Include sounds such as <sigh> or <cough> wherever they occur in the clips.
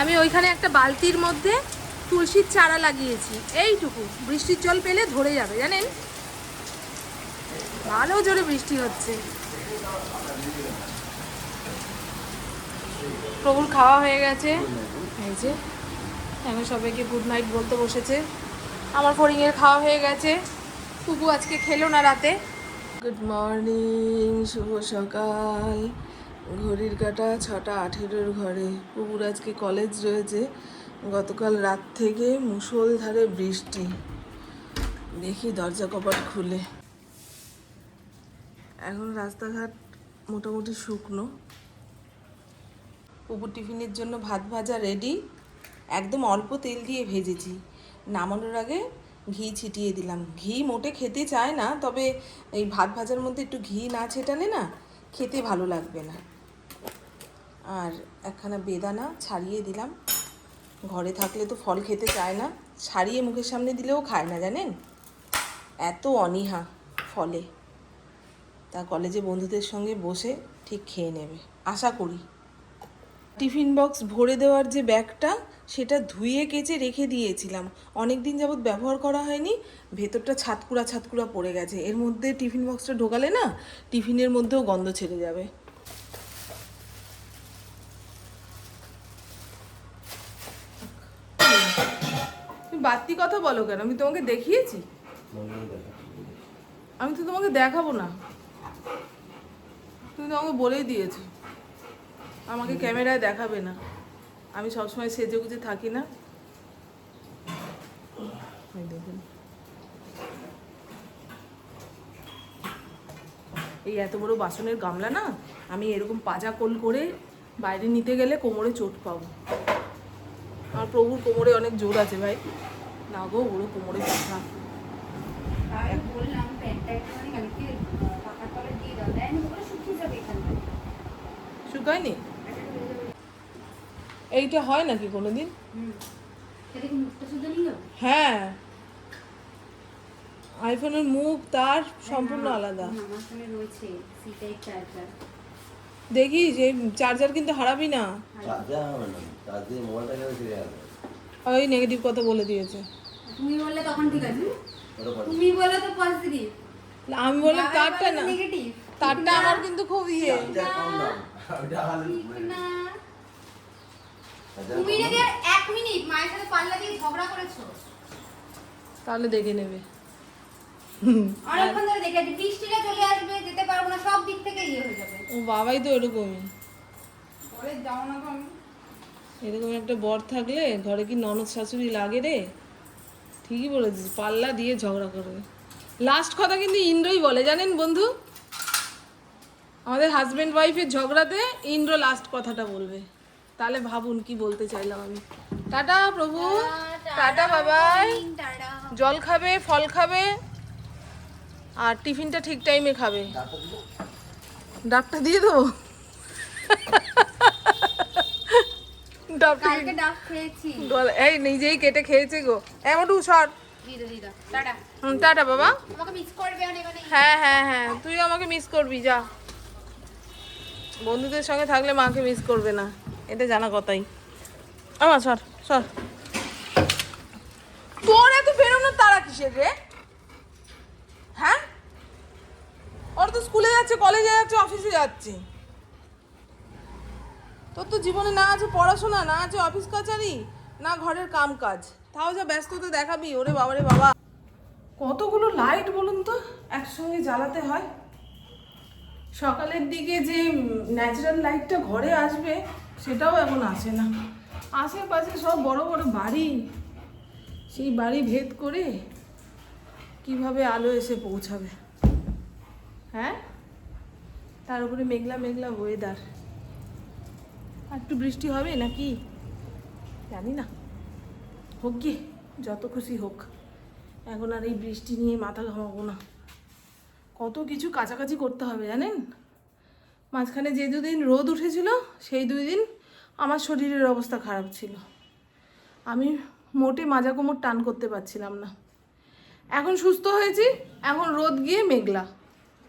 আমি ওইখানে একটা বালতির মধ্যে তুলসীর চারা লাগিয়েছি। এইটুকু। বৃষ্টির জল পেলে ধরে যাবে, জানেন? ভালো জোরে বৃষ্টি হচ্ছে। প্রভুর খাওয়া হয়ে গেছে। এই যে, এখন সবাইকে গুড নাইট বলতে বসেছে। আমার ফড়িংয়ের খাওয়া হয়ে গেছে। কুকু আজকে খেলো না রাতে। গুড মর্নিং শুভ সকাল। ঘড়ির কাটা ছটা আঠেরোর ঘরে। কুকুর আজকে কলেজ রয়েছে। গতকাল রাত থেকে মুষলধারে বৃষ্টি। দেখি দরজা কপাট খুলে। এখন রাস্তাঘাট মোটামুটি শুকনো। কুকুর টিফিনের জন্য ভাত ভাজা রেডি একদম অল্প তেল দিয়ে ভেজেছি। নামানোর আগে ঘি ছিটিয়ে দিলাম। ঘি মোটে খেতে চায় না, তবে এই ভাত ভাজার মধ্যে একটু ঘি না ছেটালে না খেতে ভালো লাগবে না। আর একখানা বেদানা ছাড়িয়ে দিলাম। ঘরে থাকলে তো ফল খেতে চায় না। ছাড়িয়ে মুখের সামনে দিলেও খায় না, জানেন? এত অনীহা ফলে। তা কলেজে বন্ধুদের সঙ্গে বসে ঠিক খেয়ে নেবে। আশা করি। টিফিন বক্স ভরে দেওয়ার যে ব্যাগটা, সেটা ধুয়ে কেচে রেখে দিয়েছিলাম। অনেক দিন যাবৎ ব্যবহার করা হয়নি। ভেতরটা ছাতকুড়া ছাতকুড়া পড়ে গেছে। এর মধ্যে টিফিন বক্সটা ঢোকালে না, টিফিনের মধ্যেও গন্ধ ছেড়ে যাবে। বাড়তি কথা বলো কেন? আমি তোমাকে দেখিয়েছি। আমি তো তোমাকে দেখাবো না। তুমি তো আমাকে বলেই দিয়েছ। আমাকে ক্যামেরায় দেখাবে না। আমি সবসময় সেজে গুজে থাকি না। দেখুন। এই এত বড় বাসনের গামলা না, আমি এরকম পাজা কোল করে বাইরে নিতে গেলে কোমরে চোট পাবো। আমার প্রভুর কোমরে অনেক জোর আছে ভাই। না গো ওরও কোমরে এখানটা শুকায়নি? এইটা হয় নাকি কোনোদিন? হ্যাঁ। আইফোনের মুখ তার সম্পূর্ণ আলাদা। Type charger. দেখি যে চার্জার কিন্তু হারাবি না। চার্জার হবে না চার্জে মোবাইলটা গেলে ফিরে আসবে ওই নেগেটিভ কথা বলে দিয়েছে। তুমি বললে তখন ঠিক আছে। তুমি বলে তো পজিটিভ আমি বললাম তারটা না। নেগেটিভ তারটা আমার কিন্তু খুব ইয়ে। চার্জার তুমি নাকি এক মিনিট মায়ের সাথে পাল্লা দিয়ে ঝগড়া করেছ? তাহলে দেখে নেবে। অনেকক্ষণ ধরে দেখে আছি। বৃষ্টিটা চলে আসবে যেতে পারব না সব দিক থেকে ইয়ে হয়ে যাবে। ও বাবাই তো এরকমই। পরে যাও না তো আমি। এরকম একটা বর থাকলে ঘরে কি ননদ শাশুড়ি লাগে রে? ঠিকই বলেছিস পাল্লা দিয়ে ঝগড়া করবে। লাস্ট কথা কিন্তু ইন্দ্রই বলে জানেন বন্ধু? আমাদের হাজব্যান্ড ওয়াইফের ঝগড়াতে ইন্দ্র লাস্ট কথাটা বলবে। তাহলে ভাবুন কি বলতে চাইলাম আমি। টাটা প্রভু টাটা বাবাই জল খাবে ফল খাবে আর টিফিনটা ঠিক টাইমে খাবে। ডাক্তার ডাবটা দিয়ে দেবো? <laughs> ডাবটা কালকে ডাব খেয়েছি। এই নিজেই কেটে খেয়েছে গো। এমন সর। টাটা। বাবা। হ্যাঁ হ্যাঁ হ্যাঁ তুই আমাকে মিস করবি যা। বন্ধুদের সঙ্গে থাকলে মাকে মিস করবে না। এটা জানা কথাই। আমার সর সর। তোর এত বেরোনোর তারা কিসের রে? হ্যাঁ? ওর তো স্কুলে যাচ্ছে কলেজে যাচ্ছে অফিসে যাচ্ছে। তোর তো জীবনে না আছে পড়াশোনা, না আছে অফিস কাচারি, না ঘরের কাম কাজ তাও যা ব্যস্ত তো দেখাবি, ওরে বাবারে বাবা। কতগুলো লাইট বলুন তো, একসঙ্গে জ্বালাতে হয়? সকালের দিকে যে ন্যাচারাল লাইটটা ঘরে আসবে, সেটাও এখন আসে না। আশেপাশে সব বড় বড় বাড়ি, সেই বাড়ি ভেদ করে কীভাবে আলো এসে পৌঁছাবে? হ্যাঁ? তার উপরে মেঘলা মেঘলা ওয়েদার একটু বৃষ্টি হবে নাকি? জানি না। হোক গিয়ে, যত খুশি হোক। এখন আর এই বৃষ্টি নিয়ে মাথা ঘামাবো না। কত কিছু কাছাকাছি করতে হবে, জানেন? মাঝখানে যে দুদিন রোদ উঠেছিল, সেই দুই দিন আমার শরীরের অবস্থা খারাপ ছিল। আমি মোটে মাজা কোমর টান করতে পারছিলাম না। এখন সুস্থ হয়েছি, এখন রোদ গিয়ে মেঘলা।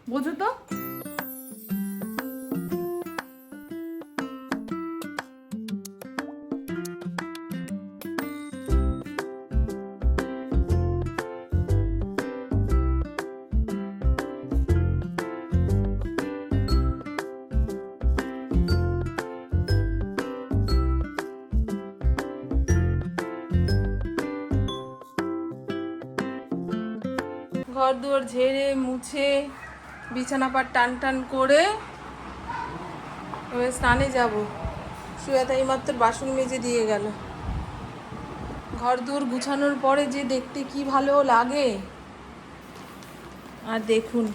বোঝো তো? ঘর দুয়ার ঝেড়ে, মুছে বিছানা পাট টান টান করে স্নানে যাব। সুয়াতা এইমাত্র বাসন মেজে দিয়ে গেল। ঘর দুয়ার গুছানোর পরে যে দেখতে কি ভালো লাগে। আর দেখুন,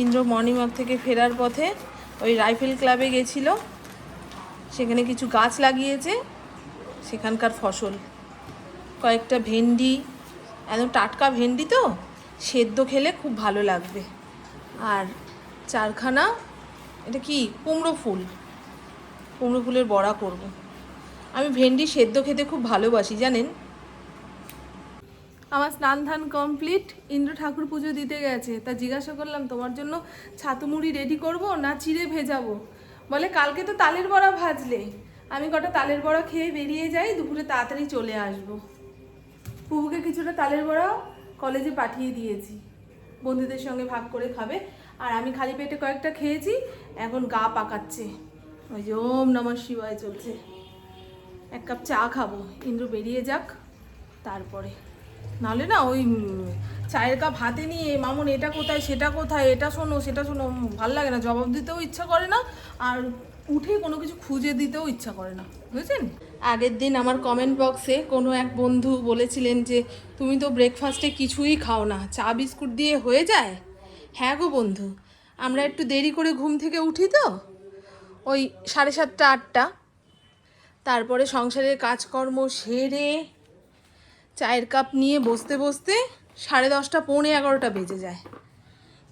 ইন্দ্র মর্নিং থেকে ফেরার পথে ওই রাইফেল ক্লাবে গেছিল। সেখানে কিছু গাছ লাগিয়েছে, সেখানকার ফসল। কয়েকটা ভেন্ডি, একদম টাটকা ভেন্ডি তো? সেদ্ধ খেলে খুব ভালো লাগবে। আর চারখানা, এটা কি? কুমড়ো ফুল। কুমড়ো ফুলের বড়া করব। আমি ভেন্ডি সেদ্ধ খেতে খুব ভালোবাসি, জানেন? আমার স্নান ধান কমপ্লিট ইন্দ্র ঠাকুর পুজো দিতে গেছে। তা জিজ্ঞাসা করলাম, তোমার জন্য ছাতু মুড়ি রেডি করব না চিড়ে ভেজাবো? বলে, কালকে তো তালের বড়া ভাজলে। আমি কটা তালের বড়া খেয়ে বেরিয়ে যাই, দুপুরে তাড়াতাড়ি চলে আসব। পুহুকে কিছুটা তালের বড়া কলেজে পাঠিয়ে দিয়েছি। বন্ধুদের সঙ্গে ভাগ করে খাবে। আর আমি খালি পেটে কয়েকটা খেয়েছি, এখন গা পাকাচ্ছে। ওই যে ওম নমঃ শিবায় চলছে। এক কাপ চা খাব। ইন্দ্র বেরিয়ে যাক, তারপরে। নাহলে না ওই চায়ের কাপ হাতে নিয়ে, মামুন, এটা কোথায়? সেটা কোথায়? এটা শোনো, সেটা শোনো। ভালো লাগে না। জবাব দিতেও ইচ্ছা করে না, আর উঠে কোনো কিছু খুঁজে দিতেও ইচ্ছা করে না। বুঝেছেন? আগের দিন আমার কমেন্ট বক্সে কোনো এক বন্ধু বলেছিলেন যে, তুমি তো ব্রেকফাস্টে কিছুই খাও না, চা বিস্কুট দিয়ে হয়ে যায়? হ্যাঁ গো বন্ধু, আমরা একটু দেরি করে ঘুম থেকে উঠি তো, ওই সাড়ে সাতটা, আটটা। তারপরে সংসারের কাজকর্ম সেরে চায়ের কাপ নিয়ে বসতে বসতে সাড়ে দশটা, পৌনে এগারোটা বেজে যায়।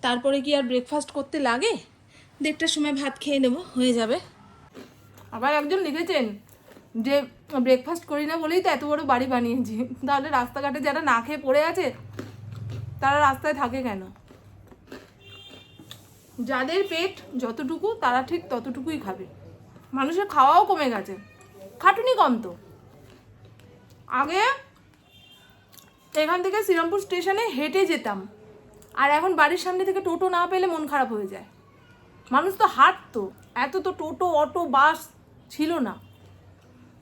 তারপরে কি আর ব্রেকফাস্ট করতে লাগে? দেড়টার সময় ভাত খেয়ে নেব, হয়ে যাবে। আবার একজন লিখেছেন যে ব্রেকফাস্ট করি না বলেই তো এত বড় বাড়ি বানিয়েছি। তাহলে রাস্তাঘাটে যারা না খেয়ে পড়ে আছে, তারা রাস্তায় থাকে কেন? যাদের পেট যতটুকু, তারা ঠিক ততটুকুই খাবে। মানুষের খাওয়াও কমে গেছে। খাটুনি কম তো। আগে এখান থেকে শ্রীরামপুর স্টেশনে হেঁটে যেতাম। আর এখন বাড়ির সামনে থেকে টোটো না পেলে মন খারাপ হয়ে যায়। মানুষ তো হাঁটতো। এত তো টোটো, অটো, বাস ছিল না।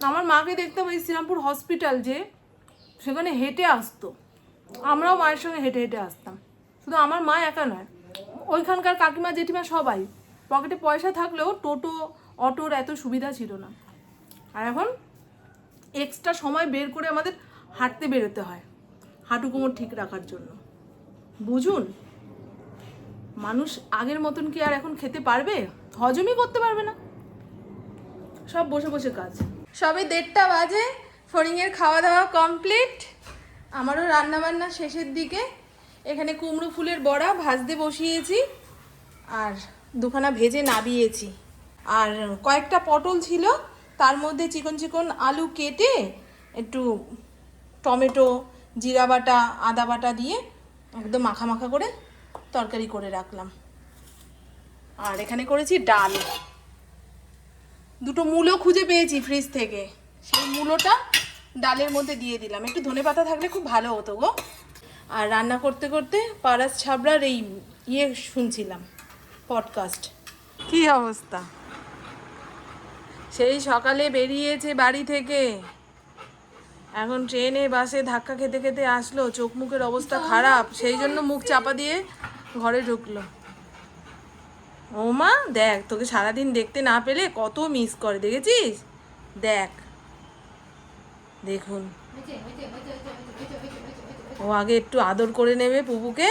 আমার মাকে দেখতাম ওই শ্রীরামপুর হসপিটাল যে, সেখানে হেঁটে আসতো। আমরাও মায়ের সঙ্গে হেঁটে হেঁটে আসতাম। শুধু আমার মা একা নয়, ওইখানকার কাকিমা, জেঠিমা সবাই। পকেটে পয়সা থাকলেও টোটো, অটোর এত সুবিধা ছিল না। আর এখন এক্সট্রা সময় বের করে আমাদের হাঁটতে বেরোতে হয়, হাঁটু কোমর ঠিক রাখার জন্য। বুঝুন, মানুষ আগের মতন কি আর এখন খেতে পারবে? হজমই করতে পারবে না। সব বসে বসে কাজ। সবে দেড়টা বাজে, ফড়িংয়ের খাওয়া দাওয়া কমপ্লিট আমারও রান্নাবান্না শেষের দিকে। এখানে কুমড়ো ফুলের বড়া ভাজতে বসিয়েছি, আর দুখানা ভেজে নাবিয়েছি। আর কয়েকটা পটল ছিল, তার মধ্যে চিকন চিকন আলু কেটে একটু টমেটো, জিরা বাটা, আদা বাটা দিয়ে একদম মাখা মাখা করে তরকারি করে রাখলাম। আর এখানে করেছি ডাল। দুটো মূলো খুঁজে পেয়েছি ফ্রিজ থেকে। সেই মূলোটা ডালের মধ্যে দিয়ে দিলাম। একটু ধনে পাতা থাকলে খুব ভালো হতো গো। আর রান্না করতে করতে পারাস ছাবড়ার এই ইয়ে শুনছিলাম পডকাস্ট কি অবস্থা? সেই সকালে বেরিয়েছে বাড়ি থেকে। এখন ট্রেনে বাসে ধাক্কা খেতে খেতে আসলো। চোখ মুখের অবস্থা খারাপ। সেই জন্য মুখ চাপা দিয়ে ঘরে ঢুকলো। ও মা দেখ, তোকে সারাদিন দেখতে না পেলে কত মিস করে, দেখেছিস? দেখ। দেখুন। ও আগে একটু আদর করে নেবে পুপুকে।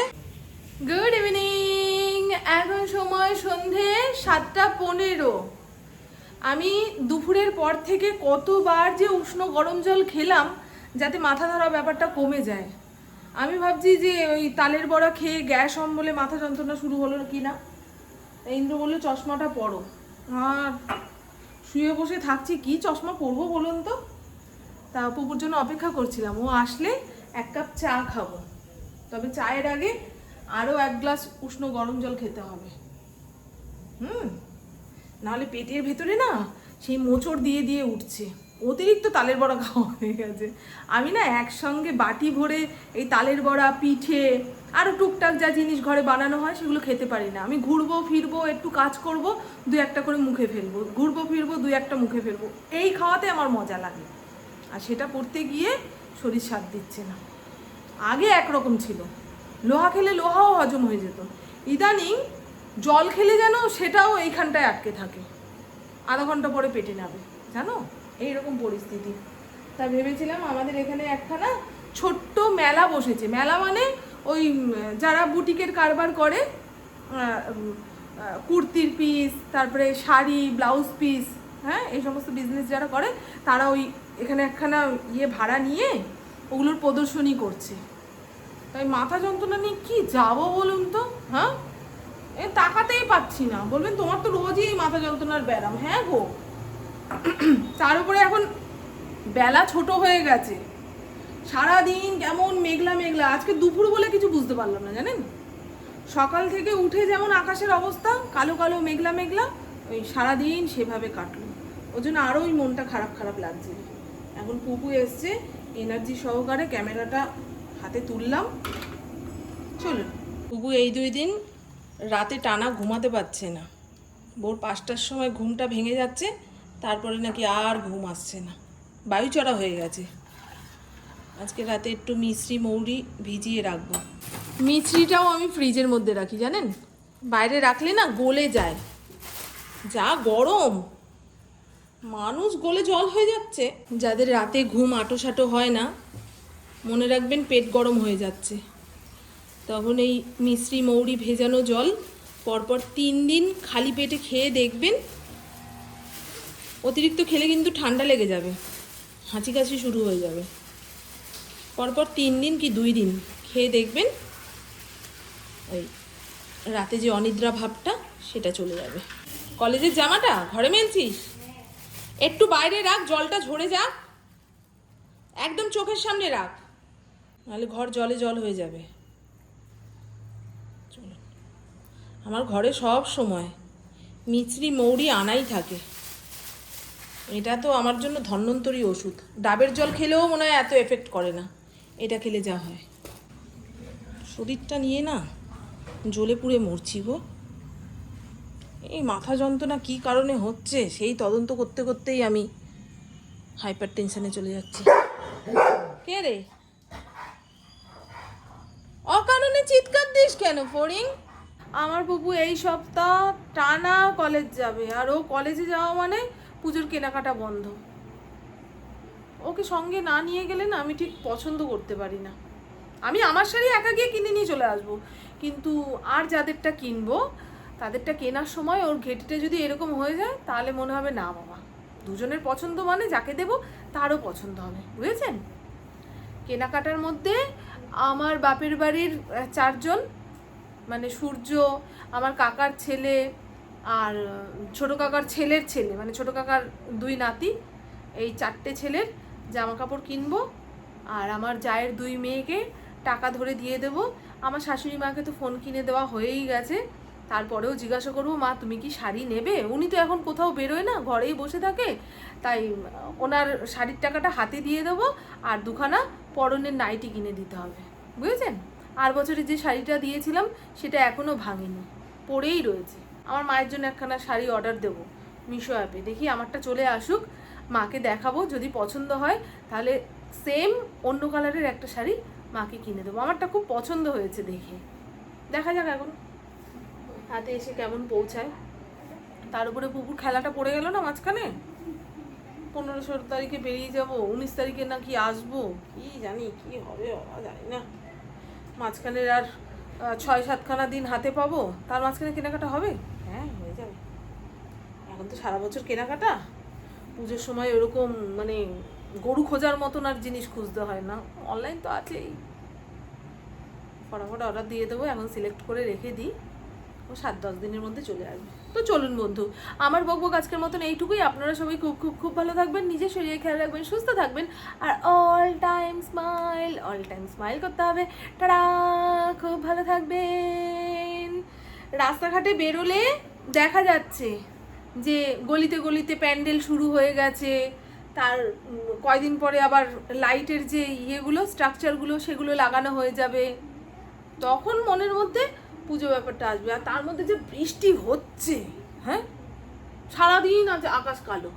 গুড ইভিনিং এখন সময় সন্ধে সাতটা পনেরো। আমি দুপুরের পর থেকে কতবার যে উষ্ণ গরম জল খেলাম, যাতে মাথা ধরা ব্যাপারটা কমে যায়। আমি ভাবছি যে ওই তালের বড়া খেয়ে গ্যাস অম্বলে মাথা যন্ত্রণা শুরু হলো কি না ইন্দ্র বলল, চশমাটা পরো। আর শুয়ে বসে থাকছি, কি চশমা পরবো বলুন তো? তা পুকুর জন্য অপেক্ষা করছিলাম, ও আসলে এক কাপ চা খাব। তবে চায়ের আগে আরও এক গ্লাস উষ্ণ গরম জল খেতে হবে। হুম, নাহলে পেটের ভেতরে না সেই মোচড় দিয়ে দিয়ে উঠছে। অতিরিক্ত তালের বড়া খাওয়া হয়ে গেছে। আমি না একসঙ্গে বাটি ভরে এই তালের বড়া, পিঠে আরও টুকটাক যা জিনিস ঘরে বানানো হয় সেগুলো খেতে পারি না। আমি ঘুরবো, ফিরবো, একটু কাজ করব, দু একটা করে মুখে ফেলব। ঘুরবো, ফিরবো, দু একটা মুখে ফেলব। এই খাওয়াতে আমার মজা লাগে। আর সেটা করতে গিয়ে শরীর সাথ দিচ্ছে না। আগে একরকম ছিল। লোহা খেলে লোহাও হজম হয়ে যেত। ইদানিং জল খেলে যেন সেটাও এইখানটায় আটকে থাকে। আধা ঘণ্টা পরে পেটে নেবে জানো? এইরকম পরিস্থিতি। তা ভেবেছিলাম আমাদের এখানে একখানা ছোট্ট মেলা বসেছে। মেলা মানে ওই যারা বুটিকের কারবার করে কুর্তির পিস তারপরে শাড়ি ব্লাউজ পিস হ্যাঁ এই সমস্ত বিজনেস যারা করে, তারা ওই এখানে একখানা ইয়ে ভাড়া নিয়ে ওগুলোর প্রদর্শনী করছে। তাই মাথা যন্ত্রণা নিয়ে কি যাব বলুন তো হ্যাঁ? এ, তাকাতেই পাচ্ছি না। বলবেন, তোমার তো রোজই মাথা যন্ত্রণার ব্যারাম হ্যাঁ গো তার উপরে এখন বেলা ছোট হয়ে গেছে। সারাদিন কেমন মেঘলা মেঘলা। আজকে দুপুর বলে কিছু বুঝতে পারলাম না, জানেন? সকাল থেকে উঠে যেমন আকাশের অবস্থা, কালো কালো মেঘলা মেঘলা, ওই সারাদিন সেভাবে কাটলো। ওই জন্য আরোই মনটা খারাপ খারাপ লাগছে। এখন পুপু এসছে এনার্জি সহকারে ক্যামেরাটা হাতে তুললাম। চলুন। পুপু এই দুই দিন রাতে টানা ঘুমাতে পারছে না। ভোর পাঁচটার সময় ঘুমটা ভেঙে যাচ্ছে। তারপরে নাকি আর ঘুম আসছে না। বায়ু চড়া হয়ে গেছে। আজকে রাতে একটু মিশ্রি মৌরি ভিজিয়ে রাখব। মিশ্রিটাও আমি ফ্রিজের মধ্যে রাখি, জানেন? বাইরে রাখলে না গলে যায়। যা গরম। মানুষ গলে জল হয়ে যাচ্ছে। যাদের রাতে ঘুম আটোসাটো হয় না, মনে রাখবেন পেট গরম হয়ে যাচ্ছে। তখন এই মিশ্রি মৌরি ভেজানো জল পরপর তিন দিন খালি পেটে খেয়ে দেখবেন অতিরিক্ত খেলে কিন্তু ঠান্ডা লেগে যাবে। হাঁচি কাশি শুরু হয়ে যাবে। পরপর তিন দিন কি দুই দিন? খেয়ে দেখবেন ওই রাতে যে অনিদ্রা ভাবটা, সেটা চলে যাবে। কলেজের জামাটা? ঘরে মেলছিস? একটু বাইরে রাখ, জলটা ঝরে যাক। একদম চোখের সামনে রাখ। নাহলে ঘর জলে জল হয়ে যাবে। আমার ঘরে সব সময় মিছরি মৌরি আনাই থাকে। এটা তো আমার জন্য ধন্বন্তরী ওষুধ। ডাবের জল খেলেও মনে হয় এত এফেক্ট করে না। এটা খেলে যা হয়। শরীরটা নিয়ে না জ্বলে পুড়ে মরছি গো। এই মাথা যন্ত্রণা কী কারণে হচ্ছে? সেই তদন্ত করতে করতেই আমি হাইপার টেনশনে চলে যাচ্ছি। কে রে? অকারণে চিৎকার দিস কেন, ফড়িং? আমার বুবু এই সপ্তাহ টানা কলেজ যাবে। আর ও কলেজে যাওয়া মানে পুজোর কেনাকাটা বন্ধ। ওকে সঙ্গে না নিয়ে গেলে না আমি ঠিক পছন্দ করতে পারি না। আমি আমার শাড়ি একা গিয়ে কিনে নিয়ে চলে আসব। কিন্তু আর যাদেরটা কিনবো, তাদেরটা কেনার সময় ওর ঘেটিটা যদি এরকম হয়ে যায়, তাহলে মনে হবে না বাবা। দুজনের পছন্দ মানে যাকে দেবো, তারও পছন্দ হবে। বুঝেছেন? কেনাকাটার মধ্যে আমার বাপের বাড়ির চারজন মানে সূর্য, আমার কাকার ছেলে আর ছোট কাকার ছেলের ছেলে মানে ছোট কাকার দুই নাতি, এই চারটে ছেলের জামা কাপড় কিনবো আর আমার জায়ের দুই মেয়েকে টাকা ধরে দিয়ে দেবো। আমার শাশুড়ি মাকে তো ফোন কিনে দেওয়া হয়েই গেছে। তারপরেও জিজ্ঞাসা করব, মা, তুমি কি শাড়ি নেবে? উনি তো এখন কোথাও বেরোয় না, ঘরেই বসে থাকে। তাই ওনার শাড়ির টাকাটা হাতে দিয়ে দেবো আর দুখানা পরনের নাইটি কিনে দিতে হবে। বুঝেছেন? আর বছরে যে শাড়িটা দিয়েছিলাম, সেটা এখনও ভাঙেনি, পরেই রয়েছে। আমার মায়ের জন্য একখানা শাড়ি অর্ডার দেবো। মিশো অ্যাপে দেখি আমারটা চলে আসুক। মাকে দেখাবো, যদি পছন্দ হয়, তাহলে সেম অন্য কালারের একটা শাড়ি মাকে কিনে দেবো। আমারটা খুব পছন্দ হয়েছে দেখে। দেখা যাক এখন। হাতে এসে কেমন পৌঁছায়। তার উপরে পুকুর খেলাটা পড়ে গেল না মাঝখানে? পনেরো ষোলো তারিখে বেরিয়ে যাব, উনিশ তারিখে নাকি আসব? কি জানি, কি হবে জানি না। মাঝখানের আর ছয় সাতখানা দিন হাতে পাবো। তার মাঝখানে কেনাকাটা হবে? এখন তো সারা বছর কেনাকাটা। পুজোর সময় ওরকম মানে গরু খোঁজার মতন আর জিনিস খুঁজতে হয় না। অনলাইন তো আছেই। ফটাফট অর্ডার দিয়ে দেবো, এখন সিলেক্ট করে রেখে দিই। ও সাত দশ দিনের মধ্যে চলে আসবে। তো চলুন বন্ধু, আমার বকবক আজকের মতন এইটুকুই। আপনারা সবাই খুব খুব খুব ভালো থাকবেন, নিজের শরীরে খেয়াল রাখবেন, সুস্থ থাকবেন। আর all time smile all time smile করতে হবে। টাটা! খুব ভালো থাকবেন। রাস্তাঘাটে বেরোলে দেখা যাচ্ছে। যে গলিতে গলিতে প্যান্ডেল শুরু হয়ে গেছে, তার কয়দিন পরে আবার লাইটের যে ইয়েগুলো, স্ট্রাকচারগুলো, সেগুলো লাগানো হয়ে যাবে। তখন মনের মধ্যে পুজো ব্যাপারটা আসবে। আর তার মধ্যে যে বৃষ্টি হচ্ছে হ্যাঁ? সারাদিন আছে আকাশ কালো।